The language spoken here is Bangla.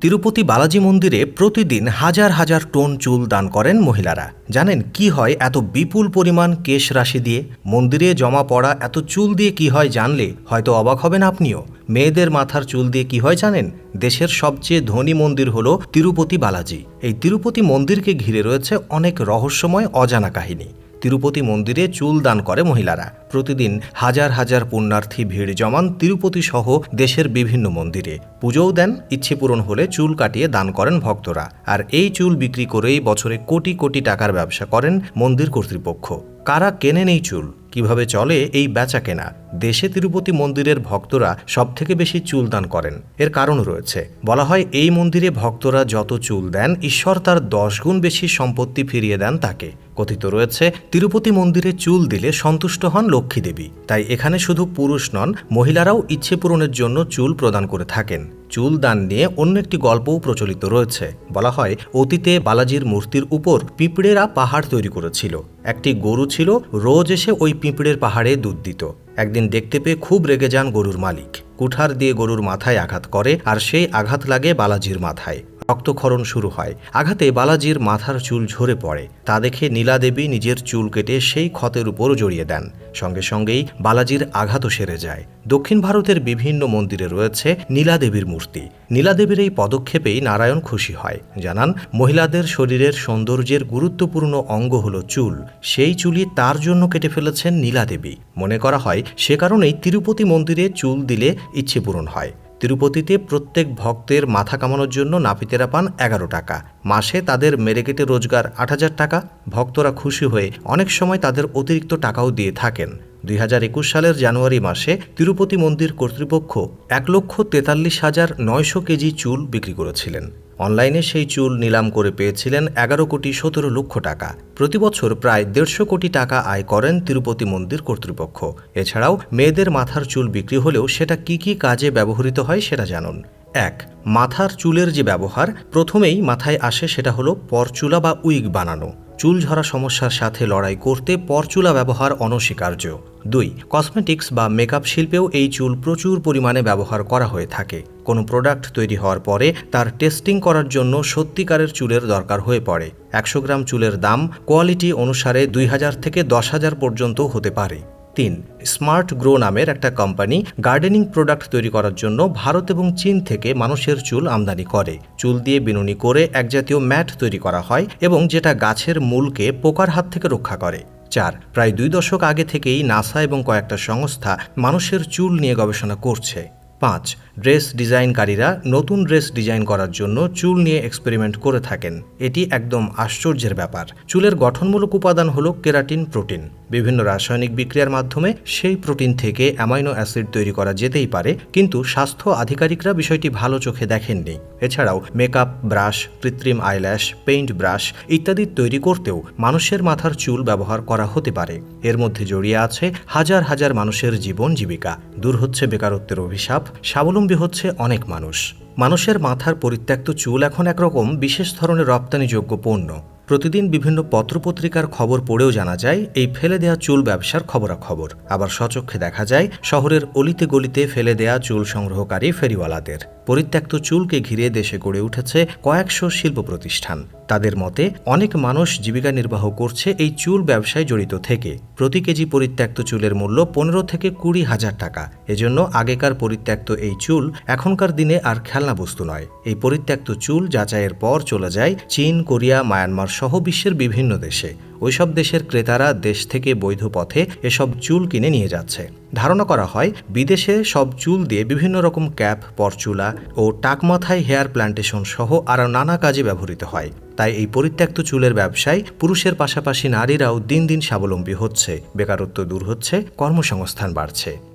তিরুপতি বালাজি মন্দিরে প্রতিদিন হাজার হাজার টন চুল দান করেন মহিলারা। জানেন কি হয় এত বিপুল পরিমাণ কেশ রাশি দিয়ে? মন্দিরে জমা পড়া এত চুল দিয়ে কি হয় জানলে? হয়তো অবাক হবেন আপনিও। মেয়েদের মাথার চুল দিয়ে কি হয় জানেন? দেশের সবচেয়ে ধনী মন্দির হল তিরুপতি বালাজি। এই তিরুপতি মন্দিরকে ঘিরে রয়েছে অনেক রহস্যময়, অজানা কাহিনী। তিরুপতি মন্দিরে চুল দান করে মহিলারা। প্রতিদিন হাজার হাজার পুণ্যার্থী ভিড় জমান তিরুপতি সহ দেশের বিভিন্ন মন্দিরে। পুজোও দেন, ইচ্ছে পূরণ হলে চুল কাটিয়ে দান করেন ভক্তরা। আর এই চুল বিক্রি করেই বছরে কোটি কোটি টাকার ব্যবসা করেন মন্দির কর্তৃপক্ষ। কারা কেনেন এই চুল? কীভাবে চলে এই বেচা কেনা? দেশে তিরুপতি মন্দিরের ভক্তরা সবথেকে বেশি চুল দান করেন। এর কারণ রয়েছে। বলা হয়, এই মন্দিরে ভক্তরা যত চুল দেন, ঈশ্বর তার দশ গুণ বেশি সম্পত্তি ফিরিয়ে দেন তাকে। কথিত রয়েছে, তিরুপতি মন্দিরে চুল দিলে সন্তুষ্ট হন লক্ষ্মী দেবী। তাই এখানে শুধু পুরুষ নন, মহিলারাও ইচ্ছে পূরণের জন্য চুল প্রদান করে থাকেন। চুল দান নিয়ে অন্য একটি গল্পও প্রচলিত রয়েছে। বলা হয়, অতীতে বালাজির মূর্তির উপর পিঁপড়েরা পাহাড় তৈরি করেছিল। একটি গরু ছিল, রোজ এসে ওই পিঁপড়ের পাহাড়ে দুধ দিত। একদিন দেখতে পেয়ে খুব রেগে যান গরুর মালিক। কুঠার দিয়ে গরুর মাথায় আঘাত করে, আর সেই আঘাত লাগে বালাজির মাথায়। রক্তক্ষরণ শুরু হয়। আঘাতে বালাজির মাথার চুল ঝরে পড়ে। তা দেখে নীলাদেবী নিজের চুল কেটে সেই ক্ষতের উপর জড়িয়ে দেন। সঙ্গে সঙ্গেই বালাজির আঘাতও সেরে যায়। দক্ষিণ ভারতের বিভিন্ন মন্দিরে রয়েছে নীলাদেবীর মূর্তি। নীলাদেবীর এই পদক্ষেপেই নারায়ণ খুশি হয়। জানান, মহিলাদের শরীরের সৌন্দর্যের গুরুত্বপূর্ণ অঙ্গ হল চুল। সেই চুলই তার জন্য কেটে ফেলেছেন নীলাদেবী। মনে করা হয়, সে কারণেই তিরুপতি মন্দিরে চুল দিলে ইচ্ছে পূরণ হয়। তিরুপতিতে প্রত্যেক ভক্তের মাথা কামানোর জন্য নাপিতেরা পান এগারো টাকা। মাসে তাদের মেরে কেটে রোজগার আট হাজার টাকা। ভক্তরা খুশি হয়ে অনেক সময় তাদের অতিরিক্ত টাকাও দিয়ে থাকেন। দুই হাজার একুশ সালের জানুয়ারি মাসে তিরুপতি মন্দির কর্তৃপক্ষ এক লক্ষ তেতাল্লিশ হাজার নয়শো কেজি চুল বিক্রি করেছিলেন। অনলাইনে সেই চুল নিলাম করে পেয়েছিলেন এগারো কোটি সতেরো লক্ষ টাকা। প্রতি বছর প্রায় দেড়শো কোটি টাকা আয় করেন তিরুপতি মন্দির কর্তৃপক্ষ। এছাড়াও মেয়েদের মাথার চুল বিক্রি হলেও সেটা কি কি কাজে ব্যবহৃত হয় সেটা জানুন। এক, মাথার চুলের যে ব্যবহার, প্রথমেই মাথায় আসে সেটা হলো পরচুলা বা উইগ বানানো। চুল ঝরা সমস্যার সাথে লড়াই করতে পরচুলা ব্যবহার অনস্বীকার্য। দুই, কসমেটিক্স বা মেকআপ শিল্পেও এই চুল প্রচুর পরিমাণে ব্যবহার করা হয়ে থাকে। কোনো প্রোডাক্ট তৈরি হওয়ার পরে তার টেস্টিং করার জন্য সত্যিকারের চুলের দরকার হয়ে পড়ে। একশো গ্রাম চুলের দাম কোয়ালিটি অনুসারে দুই হাজার থেকে দশ হাজার পর্যন্ত হতে পারে। তিন স্মার্ট গ্রো নামের একটা কোম্পানি গার্ডেনিং প্রোডাক্ট তৈরি করার জন্য ভারত এবং চীন থেকে মানুষের চুল আমদানি করে। চুল দিয়ে বিনুনি করে এক জাতীয় ম্যাট তৈরি করা হয় এবং যেটা গাছের মূলকে পোকার হাত থেকে রক্ষা করে। চার, প্রায় দুই দশক আগে থেকেই নাসা এবং কয়েকটা সংস্থা মানুষের চুল নিয়ে গবেষণা করছে। পাঁচ, ড্রেস ডিজাইনকারীরা নতুন ড্রেস ডিজাইন করার জন্য চুল নিয়ে এক্সপেরিমেন্ট করে থাকেন। এটি একদম আশ্চর্যের ব্যাপার। চুলের গঠনমূলক উপাদান হল কেরাটিন প্রোটিন। বিভিন্ন রাসায়নিক বিক্রিয়ার মাধ্যমে সেই প্রোটিন থেকে অ্যামাইনো অ্যাসিড তৈরি করা যেতেই পারে, কিন্তু স্বাস্থ্য আধিকারিকরা বিষয়টি ভালো চোখে দেখেননি। এছাড়াও মেকআপ, ব্রাশ, কৃত্রিম আইল্যাশ, পেইন্ট ব্রাশ ইত্যাদি তৈরি করতেও মানুষের মাথার চুল ব্যবহার করা হতে পারে। এর মধ্যে জড়িয়ে আছে হাজার হাজার মানুষের জীবন জীবিকা। দূর হচ্ছে বেকারত্বের অভিশাপ, স্বাবলম্বী হচ্ছে অনেক মানুষ। মানুষের মাথার পরিত্যক্ত চুল এখন একরকম বিশেষ ধরনের রপ্তানিযোগ্য পণ্য। প্রতিদিন বিভিন্ন পত্রপত্রিকার খবর পড়েও জানা যায়, এই ফেলে দেয়া চুল ব্যবসার খবরাখবর। আবার সচক্ষে দেখা যায়, শহরের অলিতে গলিতে ফেলে দেয়া চুল সংগ্রহকারী ফেরিওয়ালাদের। পরিত্যক্ত চুলকে ঘিরে দেশে গড়ে উঠেছে কয়েকশো শিল্প প্রতিষ্ঠান। তাদের মতে, অনেক মানুষ জীবিকা নির্বাহ করছে এই চুল ব্যবসায় জড়িত থেকে। প্রতি কেজি পরিত্যক্ত চুলের মূল্য পনেরো থেকে কুড়ি হাজার টাকা। এজন্য আগেকার পরিত্যক্ত এই চুল এখনকার দিনে আর খেলনা বস্তু নয়। এই পরিত্যক্ত চুল যাচাইয়ের পর চলে যায় চীন, কোরিয়া, মায়ানমার সহ বিশ্বের বিভিন্ন দেশে। ওইসব দেশের ক্রেতারা দেশ থেকে বৈধ পথে এসব চুল কিনে নিয়ে যাচ্ছে। ধারণা করা হয়, বিদেশে সব চুল দিয়ে বিভিন্ন রকম ক্যাপ, পরচুলা ও টাকমাথায় হেয়ার প্ল্যান্টেশন সহ আরও নানা কাজে ব্যবহৃত হয়। তাই এই পরিত্যক্ত চুলের ব্যবসায় পুরুষের পাশাপাশি নারীরাও দিন দিন স্বাবলম্বী হচ্ছে। বেকারত্ব দূর হচ্ছে, কর্মসংস্থান বাড়ছে।